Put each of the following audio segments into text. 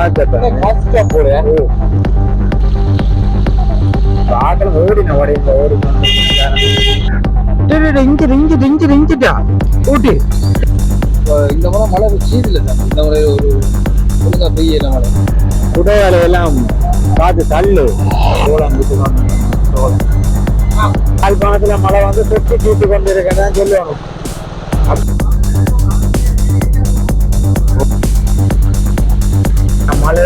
கஷ்டம் போடு. ஓடின ஓடி ஓடி இஞ்சி இஞ்சி இஞ்சி இஞ்சிட்டா ஊட்டி. இந்த முறை மழை சீதில்ல சார். இந்த முறை ஒரு ஒழுங்கா பெய்யல மழை. குடையால எல்லாம் காத்து தள்ளு. சோளம் விட்டு யாழ்ப்பாணத்துல மழை வந்து தொட்டி தூத்து கொண்டு இருக்கதான்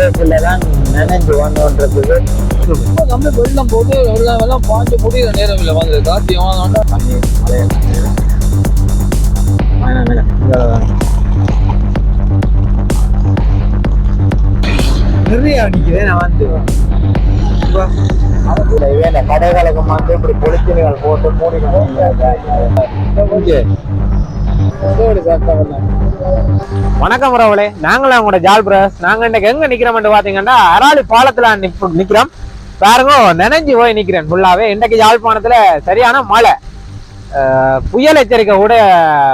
சொல்லணும் மழைக்குள்ளதான் நினைஞ்சு வந்தோன்றதுக்கு நம்ம வெள்ளம் போட்டு வெள்ளம் வெள்ளம் பாஞ்சு முடிகிற நேரம் இல்லை வந்து காத்தியம் வாங்க தண்ணி நிறைய அடிக்குது நான் வந்து வேலை கடைகளுக்கு வந்து இப்படி பொலித்தீனிகள் போட்டு மூடிக்கணும் வணக்கம் உறவுகளே. நாங்களும் உங்களோட ஜால் பிரஸ் நாங்க இன்னைக்கு எங்க நிக்கிறோம்னு பாத்தீங்கன்னா அராளி பாலத்துல நிக்கிறோம். பாருங்க நினைஞ்சு போய் நிக்கிறேன் ஃபுல்லாவே இன்னைக்கு யாழ்ப்பாணத்துல சரியான மழை. புயல் எச்சரிக்கை கூட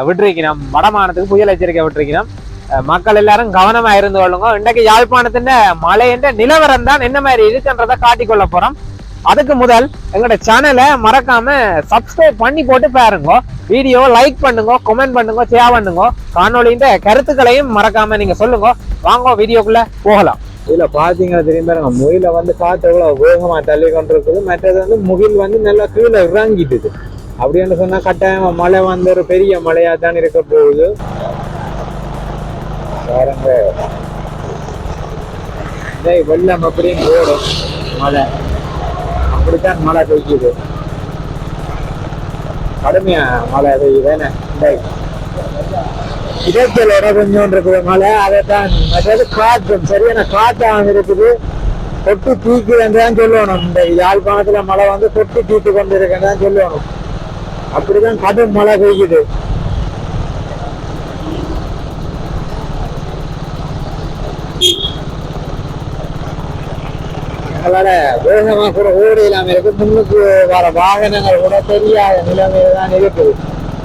விட்டுருக்கணும் வடமானத்துக்கு புயல் எச்சரிக்கை விட்டுருக்கணும் மக்கள் எல்லாரும் கவனமா இருந்து கொள்ளுங்க. இன்னைக்கு யாழ்ப்பாணத்தின் மழை என்ற நிலவரம் தான் என்ன மாதிரி இருக்குன்றதை காட்டிக்கொள்ள போறோம். அதுக்கு முதல் எங்களோட சேனலை மறக்காம சப்ஸ்கிரைப் பண்ணி போட்டு பாருங்க. வீடியோ லைக் பண்ணுங்க கமெண்ட் பண்ணுங்க ஷேர் பண்ணுங்க. காணொலியின் கருத்துக்களையும் மறக்காம நீங்க சொல்லுங்க. வாங்க வீடியோக்குள்ள போகலாம். இதுல பாத்தீங்கன்னா தெரியும் பாருங்க முகில வந்து காத்து எவ்வளவு வேகமா தள்ளி கொண்டிருக்குது. மற்றது வந்து முகில் வந்து நல்லா கீழே இறங்கிட்டுது. அப்படின்னு சொன்னா கட்டாயமா மழை வந்து ஒரு பெரிய மழையா தான் இருக்க போகுது. பாருங்க. டேய், வெள்ளம் அப்படியும் ஓடும் மழை. அப்படித்தான் மழை பெய்யுது. கடுமையா மழை இடத்துல இடைச்சலோட கொஞ்சம் இருக்குது மழை. அதைத்தான் மற்றது காற்று சரியான காற்றாக இருக்குது. தொட்டு தூக்குதுன்னு சொல்லணும். இந்த யாழ்ப்பாணத்துல மழை வந்து தொட்டு தீட்டு கொண்டு இருக்குன்னு தான் சொல்லணும். அப்படிதான் கடும் மழை பெய்யுது. அதனால வேகமாக கூட ஓடி இல்லாமல் இருக்கு முன்னுக்கு வர வாகனங்கள் கூட தெரியாத நிலைமையில தான் இருக்குது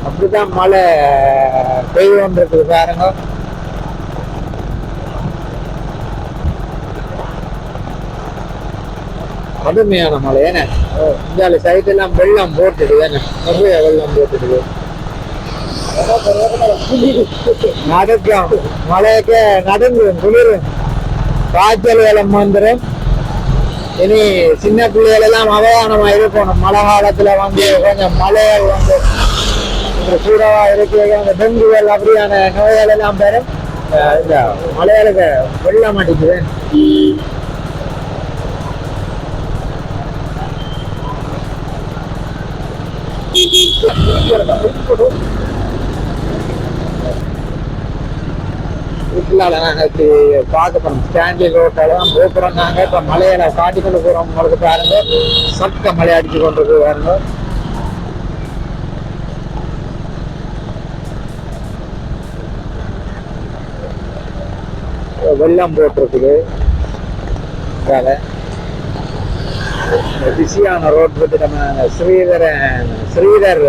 அப்படிதான் மழை பெய்து கொண்டிருக்குது பாருங்க கடுமையான மழை ஏன்னா இந்த சைட் எல்லாம் வெள்ளம் போட்டுடுது ஏன்னா நிறைய வெள்ளம் போட்டுடுது நடக்கும் மழைக்கு நடந்து குளிரும் காய்ச்சல் வேலை மந்திரம் இனி சின்ன பிள்ளைகள் எல்லாம் அவதானமா இருக்கணும் மழை காலத்துல வந்து கொஞ்சம் மழைகள் வந்து இந்த சூடவா அந்த டெங்குகள் அப்படியான நோய்கள் எல்லாம் பெறும் இந்த மலையாளுக்கு வெள்ளம் அடிக்குது. வீட்டுல நாங்கள் பார்க்க போகிறோம் ஸ்டாண்டில் ரோட்டால தான் போகிறோம் நாங்க இப்ப மலையில காட்டி கொண்டு போகிறோம் உங்களுக்கு பாருங்க. சக்க மலை அடிச்சு கொண்டு இருக்கு பாருங்க வெள்ளம் போட்டிருக்குது வேலை பிஸியான ரோட் பற்றி நம்ம ஸ்ரீதரன் ஸ்ரீதர்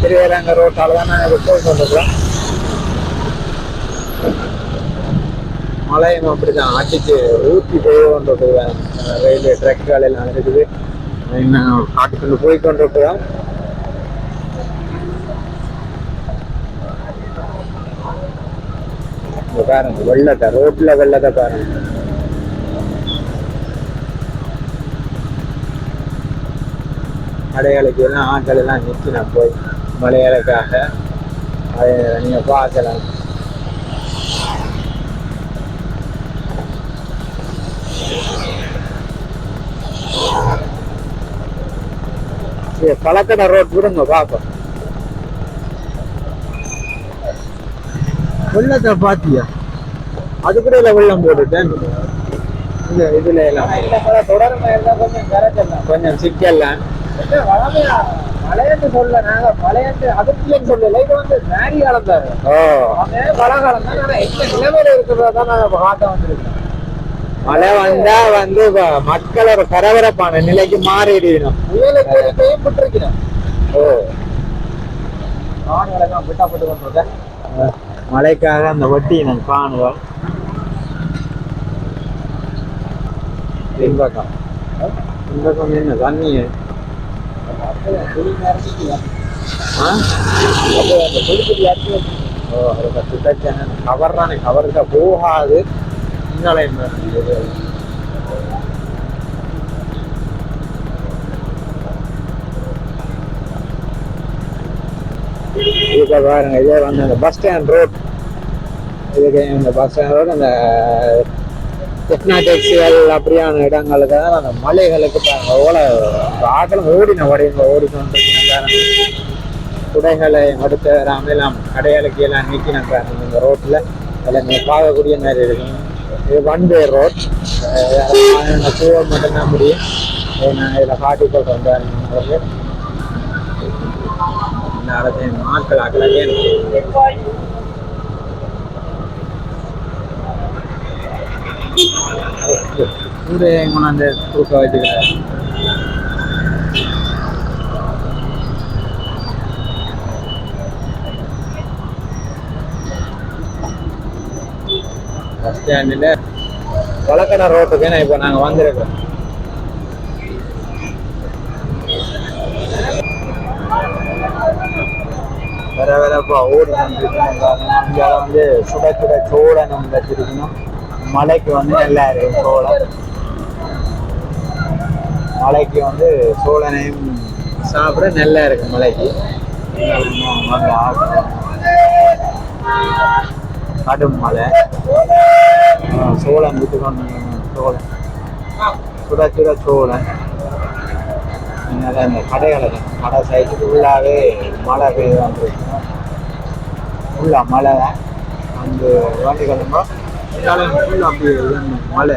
திருவேறாங்க ரோட்டால் தான் நாங்கள் போய் கொண்டிருக்கிறோம். மழையும் அப்படிதான். அடிச்சு ஊற்றி போய் ரயில்வே ட்ரக்குகள் எல்லாம் இருக்குது இன்னும் காட்டுக்குள்ள போய் கொண்டிருக்கிறோம் பாருங்க வெள்ளத்தை ரோட்ல வெள்ளத்தை பாருங்க. கடைகளுக்கு எல்லாம் ஆட்கள் எல்லாம் நிற்கணும் போய். மலையாளுக்காக அதை நீங்க பார்க்கலாம். பழக்கடை ரோட் விடுங்க பார்ப்போம் வெள்ளத்தை பாத்தியா அது கூட இல்ல வெள்ளம் போட்டுட்டேன். இந்த இதுல எல்லாம். கொஞ்சம் சிக்கலாம் மழையன்னு சொல்ல நாங்க மழையன்னு அதிர்ச்சின்னு சொல்லல. இது வந்து மேரி காலம் தான் ஓ. மழை காலம் தான் ஆனா எந்த நிலைமையில இருக்கிறதா தான் நாங்க காட்ட வந்திருக்கோம். மழை வந்தா வந்து வ- மக்கள் ஒரு பரபரப்பான நிலைக்கு கொண்டிருக்கேன் மழைக்காக அந்த வட்டி நான் காணுவோம் பின்பக்கம். பின்பக்கம் என்ன தண்ணி அதுக்கு சுத்தச்சன கவர் தானே போகாது. என்ன இதுக்கு பாருங்க இதே வந்து அந்த பஸ் ஸ்டாண்ட் ரோட் இதுக்கு இந்த பஸ் ஸ்டாண்ட் ரோடு அந்த டெக்னா டெக்ஸிகள் அப்படியான இடங்களுக்கு தான் அந்த மலைகளுக்கு பாருங்க ஓலை ஆக்களும் ஓடின ஓடின நல்லா குடைகளை அடுத்த ராமெல்லாம் கடைகளுக்கு எல்லாம் நீக்கி பாருங்க இந்த ரோட்டில் அதில் நீங்கள் பார்க்கக்கூடிய மாதிரி இருக்கும். இது ஒன் வே ரோட் போக மட்டும்தான் முடியும். நான் இதில் காட்டி கொள்கிறேன் பாருங்க உங்களுக்கு இந்த அரசு நாட்கள் ஆக்கலாக்கே சூரிய கொண்டாந்து தூக்க வச்சுக்கிறேன் பஸ் ஸ்டாண்டில் கொலக்கடை ரோட்டுக்கு நான் இப்போ நாங்கள் வந்திருக்கோம் வேற வரப்பா ஊர் நம்பிக்கணும் இங்கே வந்து சுட சுட சோளம் வச்சிருக்கணும். மலைக்கு வந்து நல்லா இருக்கும் சோளம். மலைக்கு வந்து சோழனையும் சாப்பிட நல்லா இருக்கு மலைக்கு. ஆசை கடும் மலை சோளம் விட்டு கொண்டு சோளம். சுட சுட சோளம். அதனால இந்த கடைகளை கடை சைடு ஃபுல்லாகவே மழை பெய்து வந்துருக்கும் ஃபுல்லாக மழை. அந்த வண்டி கிளம்பா ஃபுல்லாக அப்படி இது மழை.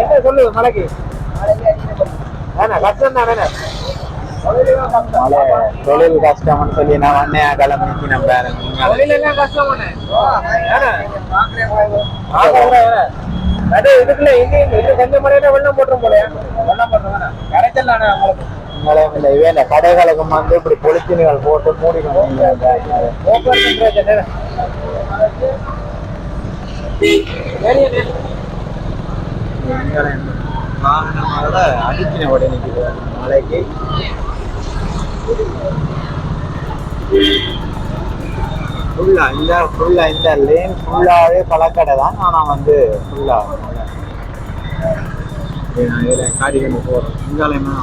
என்ன சொல்லுது மலைக்கு தொழில் கஷ்டம்னு சொல்லி நான் வந்தேன் எல்லாம் கஷ்டம் பண்ணேன் வேணா. அது இதுக்குள்ள இது கொஞ்சம் வெள்ளம் போட்டுரும் போலயா. வெள்ளம் போட்டுரும் வேணா. கரைச்சல் தானே உங்களுக்கு மழை இல்லை இவே இந்த கடைகளுக்கு வந்து இப்படி பொலித்தீனிகள் போட்டு மூடிக்கணும் காரணமாக அடிக்கின உடனே மழைக்கு மலைக்கு. இல்லை ஃபுல்லாக இந்த லேன் ஃபுல்லாவே பழக்கடை தான். ஆனா வந்து ஃபுல்லா இதில் காடிகள் போகிறோம் இங்காலையுமே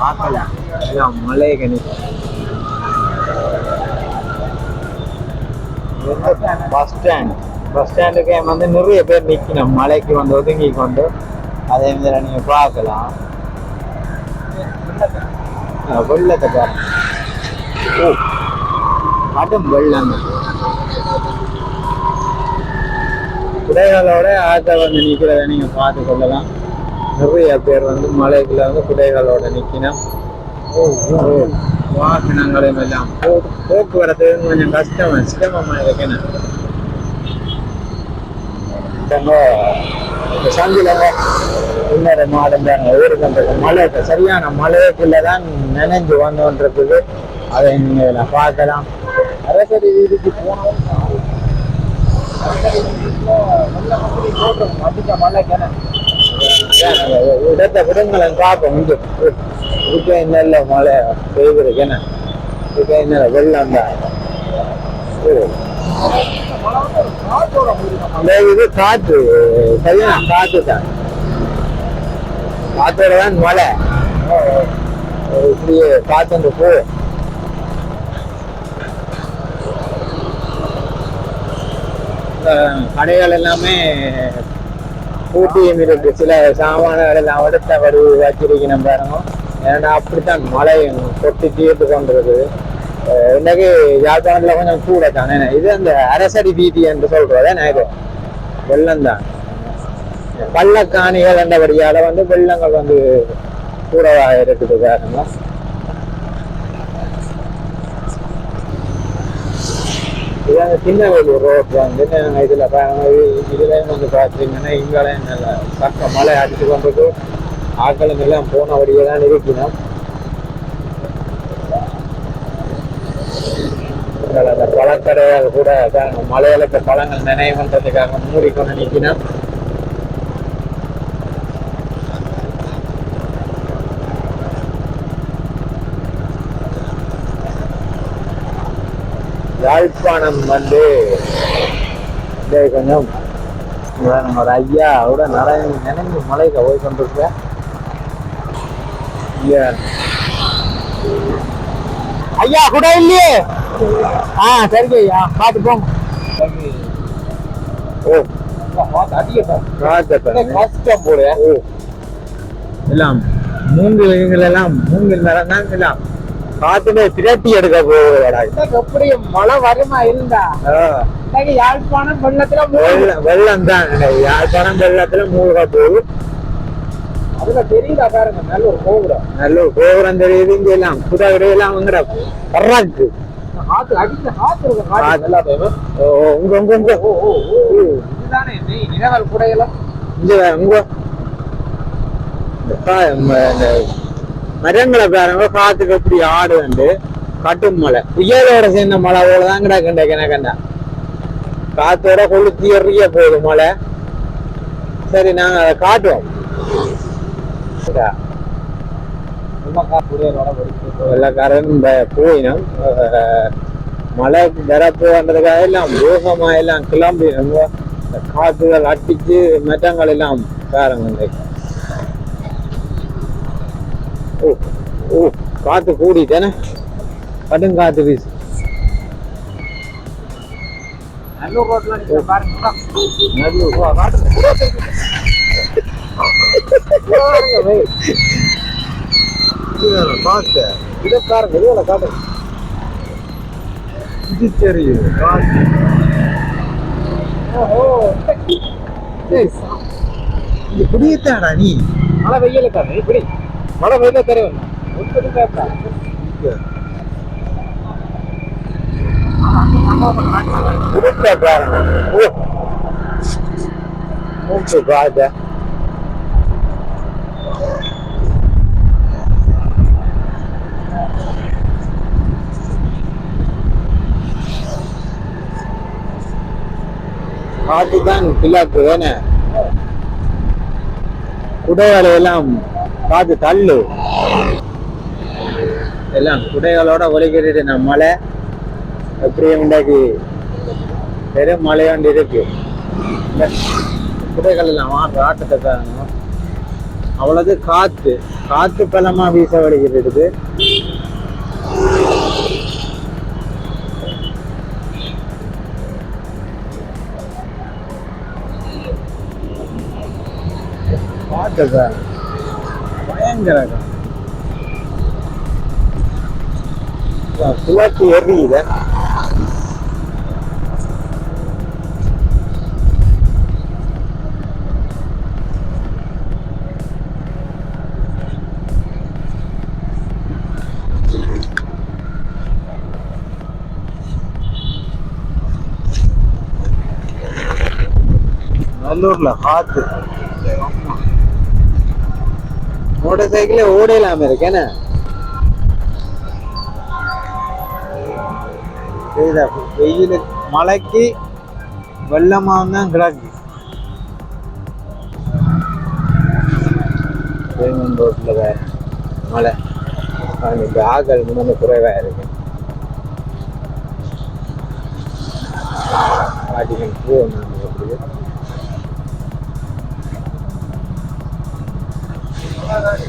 பார்க்கல. எல்லாம் மலை கணி பஸ் ஸ்டாண்ட் பஸ் ஸ்டாண்டுக்கு வந்து நிறைய பேர் நிற்கணும் மலைக்கு வந்து ஒதுங்கி கொண்டு அதே மாதிரி நீங்கள் பார்க்கலாம். வெள்ளத்தை பாருங்க. ஓ கடும் வெள்ளம். குடைகளோட ஆட்டை வந்து நிற்கிறத நீங்கள் பார்த்து கொள்ளலாம். நிறைய பேர் வந்து மலைக்குள்ள வந்து குடைகளோட நிற்கணும் வாகனங்களையும் எல்லாம் போ- போக்குவரத்து கொஞ்சம் கஷ்டம் சிரமமாக இருக்கணும். இந்த சந்திலங்க இன்னொரு மாடம் தான் ஊருக்கு அந்த மலை சரியான மலைக்குள்ள தான் நினைஞ்சு வந்தோன்றது அதை நீங்கள் இதுல பார்க்கலாம். அரசரி வீதிக்கு போனோம் இடத்தை விடுங்களேன் பார்ப்போம். மழை பெய்திருக்கேன்னு என்ன? வெள்ளம் தான். ஓ. இது காத்து சரியான காத்து தான். காற்றோட தான் மழை. இப்படி காற்று வந்து போ. கடைகள் எல்லாமே பூட்டியும் இருக்கு. சில சாமான்கள் எல்லாம் அடுத்த வடி வச்சிருக்கணும் பாருங்க. ஏன்னா அப்படித்தான் மழை தொட்டி தீர்த்து கொண்டிருக்குது. இன்னைக்கு யாழ்ப்பாணத்துல கொஞ்சம் கூட தானே. இது அந்த அரசடி வீதி என்று சொல்றது இது? வெள்ளம் தான் பள்ளக்காணிகள் என்றபடியால வந்து வெள்ளங்கள் வந்து கூடவாக இருக்குது பாருங்க இது அந்த சின்னவேலூர் ரோட் வந்து நாங்கள் இதுல பாருங்க இதுலயும் வந்து பாத்தீங்கன்னா இங்கெல்லாம் நல்ல சக்க மழை அடிச்சு கொண்டு ஆக்களும் எல்லாம் போனபடியே தான் இருக்கணும். பழங்கள் அந்த பழக்கடையாக கூட மலையில இருக்க பழங்கள் நினைவுன்றதுக்காக மூடிக்கொண்டு நிக்கணும் யாழ்ப்பாணம் வந்து கொஞ்சம் ஒரு ஐயா கூட நிறைய நினைஞ்சு மலைக்கு போய் கொண்டிருக்கேன் ஐயா கூட இல்லையே. ஆ சரி ஐயா. பார்த்து போங்க. ஓ. எல்லாம் மூங்கில் எல்லாம் மூங்கில் மரம் எல்லாம். காத்துல திரட்டி எடுக்க போகுதுடா. எப்படியும் மழை வருமா இருந்தா? யாழ்ப்பாணம் வெள்ளத்துல. வெள்ளம் தான். யாழ்ப்பாணம் வெள்ளத்துல மூழ்க போகுது. நல்ல கோபுரம். தெரியுது இங்க எல்லாம். புதவிட எல்லாம் அங்கட பர்றாக்கு உங்க உங்க உங்க நிலவல் குடையெல்லாம் இங்க உங்க மரங்களை பாருங்க காத்துக்கு எப்படி ஆடு வந்து கட்டும் மலை. புயலோட சேர்ந்த மழை போலதான் கிடக்கண்ட கிணக்கண்டா காத்தோட கொளுத்தி எறிய போகுது மழை சரி நாங்க அதை காட்டுவோம். வெள்ளக்காரன் போயினம் மழை வரப்போன்றதுக்காக எல்லாம் வேகமா எல்லாம் கிளம்பி ரொம்ப இந்த காத்துகள் அடிச்சு மெட்டங்கள் எல்லாம் பாருங்க ஓ ஓ காத்து கூடிட்டேனே கடும் காத்து வீசு நல்லூர் ரோட்ல பாருங்க நல்லூர். பாருங்க, இதை பாருங்க இதுல காட்டுங்க இது தெரியும் இது குடியத்தாடா நீ மழை வெயில தானே இப்படி மழை வெயில தெரியும் பாருங்க ஓ தான்? பிள்ளாக்கு வேணே குடைகளை எல்லாம் காத்து தள்ளு. எல்லாம் குடைகளோட ஒலிக்கிட்டு நம்ம மலை எப்படியும் இன்றைக்கு பெரும் மழை இருக்கு. குடைகள் எல்லாம் வாங்க ஆட்டத்தை பாருங்க அவ்வளவு காத்து காத்து பலமா வீச வலிக்கிறது காத்து சார் பயங்கர காத்து. சுழற்சி நல்லூர்ல காத்து மோட்டர் சைக்கிளே ஓடையிலாம இருக்கேன வெயில் மழைக்கு வெள்ளமாக தான் கிடக்கு. பேமெண்ட் ரோட்ல வேற மழை. இந்த ஆக்கள் முன்னாடி குறைவா இருக்கு. பாட்டிகள் பூ ஒன்று எப்படி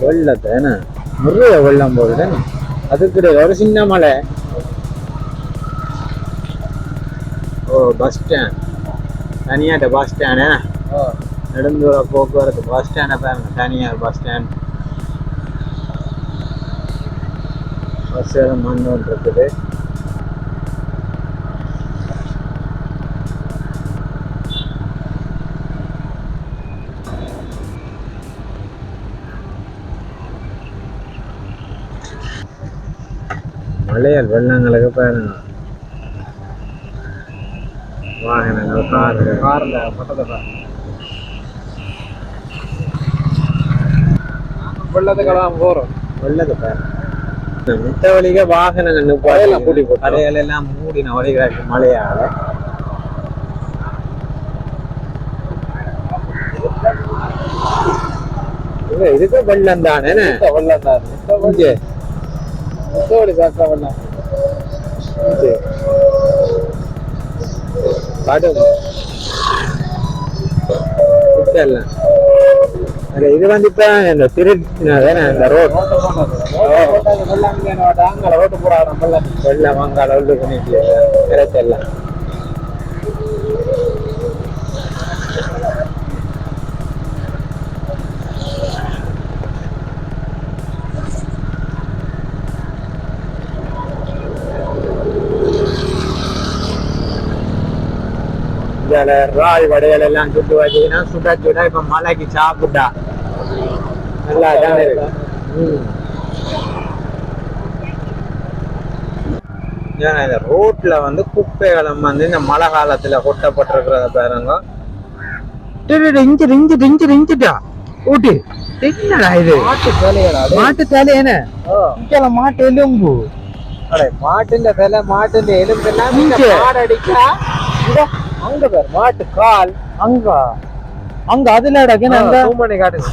வெள்ளத்தை என்ன நிறைய வெள்ளம் போகுது. அதுக்கு ஒரு சின்ன மலை. ஓ பஸ் ஸ்டாண்ட் தனியாட்ட பஸ் ஸ்டாண்டு நெடுந்தூர போக்குவரத்து பஸ் ஸ்டாண்டை பாருங்க. தனியார் பஸ் ஸ்டாண்ட் பஸ் எல்லாம் மண் ஒன்று இருக்குது மலையால் வெள்ளங்களுக்கு பாருங்க வாகனங்கள் கார்கள் கார்ல பட்டத்தை பாருங்க வெள்ளத்துக்கெல்லாம் போறோம் உள்ளது பாரு மித்த வழிக வாகனங்கள் கடையெல்லாம் பூட்டி போட்டு. கடைகள் எல்லாம் மூடின வழிகிறாக்கு மழையால. இது இதுக்கு வெள்ளம் தானே? வெள்ளம் தான். சாக்கா வெள்ளம். இது. கடும் இது வந்து இப்ப இந்த திருச்சினதானே இந்த ரோட் ரோட்டு போறாங்க வெள்ளம் வெள்ளம் மங்கால பண்ணிட்டு கிடைச்செல்லாம் ராய் வடைகள் எல்லாம் சுட்டு வச்சீங்கன்னா சுட சுட இப்ப மலைக்கு சாப்பிட்டா நல்லா தானே இருக்கு. ஏன்னா இந்த ரோட்ல வந்து குப்பைகளும் வந்து இந்த மழை காலத்துல கொட்டப்பட்டிருக்கிறத பாருங்க. இஞ்சி இஞ்சி இஞ்சி இஞ்சிட்டா. ஊட்டி. என்னடா இது? மாட்டு வேலைகளா மாட்டு தலை என்ன? இங்கெல்ல மாட்டு எலும்பு. எல்லாம் அடிக்கா அங்க பாரு மாட்டு கால். அங்க. அங்க அதுல அடக்கு அங்க காட்டுங்க.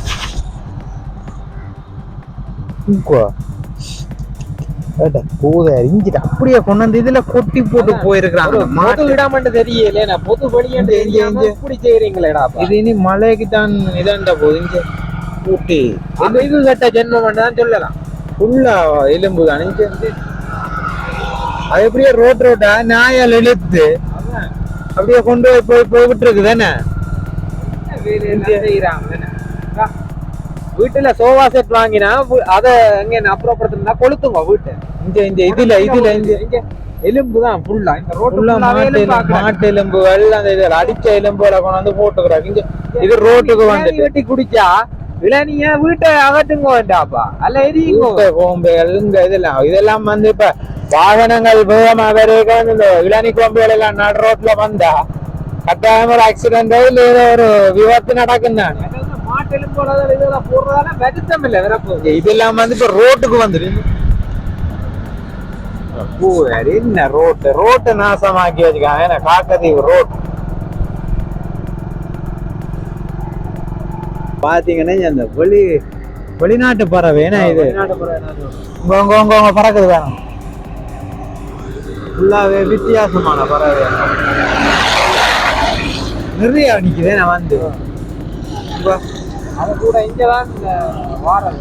பூதாரி இஞ்சிட்டு அப்படியே கொண்டு வந்து இதுல கொட்டி போட்டு போயிருக்கிறாங்க. பொது இடம்னு தெரியல நான் பொது வழியாண்டு இப்படி செய்யறீங்களேடா இது இனி மலைக்கு தான் இதாண்ட போகுது இங்க ஊட்டி. இது கட்ட ஜென்மம் தான் சொல்லலாம். ஃபுல்லா எலும்பு தான் அது எப்படியே ரோட் ரோட்டா நாயால் இழுத்து அப்படியே கொண்டு போய் போய் போய் விட்டுருக்கு தானே வீட்டுல சோஃபா செட் வாங்கினா அத எங்க அப்புறப்படுத்தினா கொளுத்துங்க வீட்டை. இந்த இந்த இதுல இதுல இந்த எலும்பு தான் ஃபுல்லா இந்த ரோட்டு ஃபுல்லா ஃபுல்லாவே மாட்டு. மாட்டு எலும்புகள் அந்த இதுல அடிச்ச எலும்புகளை கொண்டு வந்து போட்டுக்கிறாங்க. இங்க இது ரோட்டுக்கு வந்துட்டு. வெட்டி குடிச்சா இளநிய வீட்டை அகட்டுங்க வேண்டாப்பா. அல்ல எரியுங்க. கோம்புகள் இங்க இதெல்லாம் இதெல்லாம் வந்து இப்ப வாகனங்கள் வேகமா வரைக்கும் வந்து இந்த இளநீ கோம்புகள் எல்லாம் நடு ரோட்ல வந்தா. கட்டாயம் ஒரு ஆக்சிடென்டோ இல்ல ஒரு விபத்து நடக்கும் தான் மாட்டு எலும்போட இதெல்லாம் போடுறதால வருத்தம் இல்ல வரப்போகுது இதெல்லாம் வந்து இப்ப ரோட்டுக்கு வந்துடும் பூவாரி என்ன ரோட்டு ரோட்டை நாசமாக்கி வச்சுக்காங்க ஏன்னா காக்கதீவு ரோட் பாத்தீங்கன்னா இந்த வெளி வெளிநாட்டு பறவை என்ன இது உங்க உங்க உங்க உங்க பறக்குது வேணும் ஃபுல்லாவே வித்தியாசமான பறவை நிறைய நிக்குது நான் வந்து அது கூட வாரம்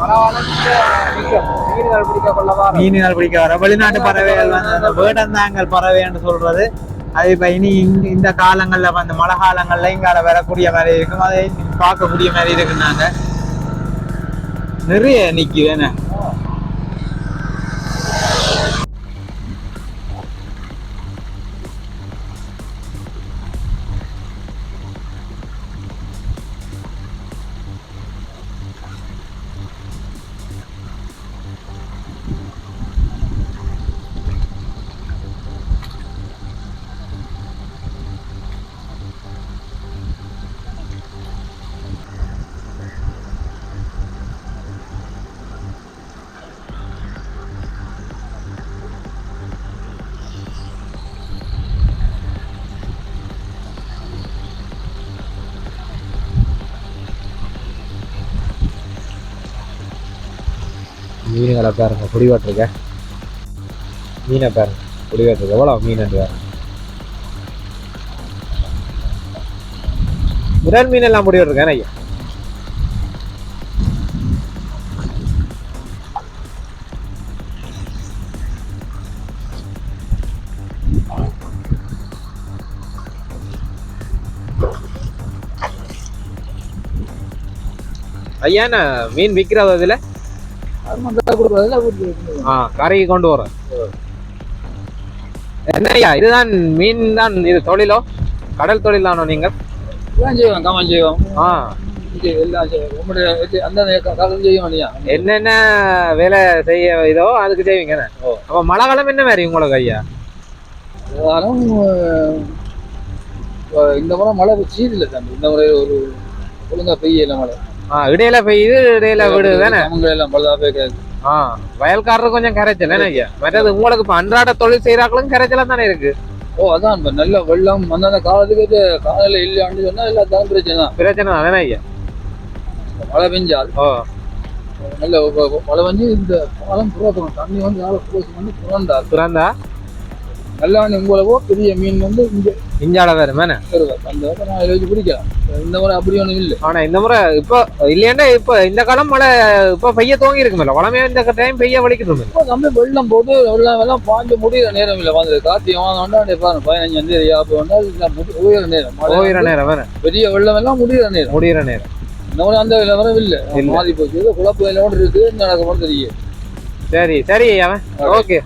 பரவாயில்ல நிற்கும். மீன்கள் பிடிக்க வர. வெளிநாட்டு பறவைகள் வந்து அந்த வேடந்தாங்கல் பறவைன்னு சொல்றது. அது இப்ப இனி இந்த- இந்த காலங்கள்ல வந்து மழை காலங்கள்ல இங்கால வரக்கூடிய மாதிரி இருக்கும். அதை பார்க்கக்கூடிய மாதிரி இருக்குனாங்க நிறைய நிக்குது என்ன? மீனுங்களை பாருங்க குடிவாட்டிருக்க மீனை பாருங்க குடிவாட்டிருக்க எவ்வளோ மீன் பாருங்க. விரல் மீன் எல்லாம் முடி ஐயா? ஐயா நான் மீன் விற்கிறது அதுல கரைக்கு கொண்டு வரேன் என்ன ஐயா இதுதான் மீன் தான் இது தொழிலோ? கடல் தொழில் தானோ நீங்கள் செய்வோம் கமன் செய்வோம். ஆ. என்னென்ன வேலை செய்ய இதோ அதுக்கு செய்வீங்க. அப்ப மழை காலம் என்ன மாதிரி உங்களுக்கு ஐயா? இந்த முறை மழை சீது இல்லை தம்பி. இந்த முறை ஒரு ஒழுங்கா பெய்யல மழை. இடையில பெய்யுது இடையில விடுது தானே? ஆ வயல்காரர் கொஞ்சம் கரைச்சல் ஐயா? மற்றது உங்களுக்கு இப்ப அன்றாட தொழில் செய்யறாங்களும் கரைச்சலா தானே இருக்கு? ஓ அதான் இப்ப நல்ல வெள்ளம் அந்தந்த காலத்துக்கு காலையில இல்லையான்னு சொன்னா எல்லாத்தாலும் பிரச்சனை தான். பிரச்சனை தானே ஐயா? மழை பெஞ்சால். ஓ. நல்ல மழை வந்து இந்த பாலம் புறப்படும். தண்ணி வந்து வந்து புறந்தார் பிறந்தா நல்லா உங்களவோ பெரிய மீன் வந்து இங்க இஞ்சால வேறு மேனே அந்த வரை நான் வச்சு பிடிக்கலாம். இந்த முறை அப்படி ஒன்றும் இல்லை. ஆனா இந்த முறை இப்போ இல்லையாண்டா இப்ப இந்த காலம் மழை இப்ப பெய்ய துவங்கி இருக்குமில்ல வளமையா இந்த டைம் பெய்ய வலிக்கணும் இப்போ நம்ம வெள்ளம் போட்டு வெள்ளம் எல்லாம் பாஞ்சு முடிகிற நேரம் இல்லை. வந்து கார்த்திகை வாங்க பாருங்க பதினஞ்சு அப்போ வந்தால் உயர நேரம். போயிற நேரம் வேணே பெரிய வெள்ளம் எல்லாம் முடிகிற நேரம். முடியிற நேரம். இந்த முறை அந்த நிலவரம் இல்லை. மாறி போச்சு. குழப்பம் இல்லாமல் இருக்கு. நடக்க தெரியும் சரி சரி அவன். ஓகே.